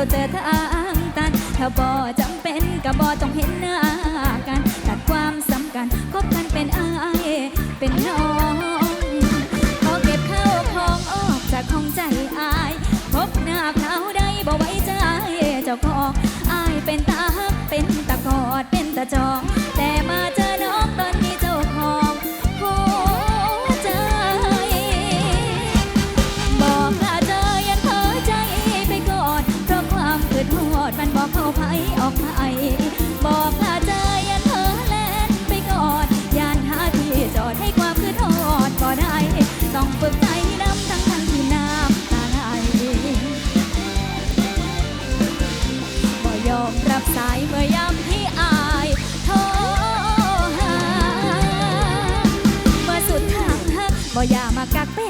แล้วเต่ทางตัน ถ้าบ่จำเป็นก็บ่ต้องเห็นหน้ากัน ตัดความสำคัญคบกันเป็นอายเป็นน้องขอเก็บข้าวของออกจากของใจอายพบหน้าเขาได้บ่ไว้ใจเจ้าของอายเป็นตาฮักเป็นตะกอดเป็นตะจอง บ่อย่ามากักเป็น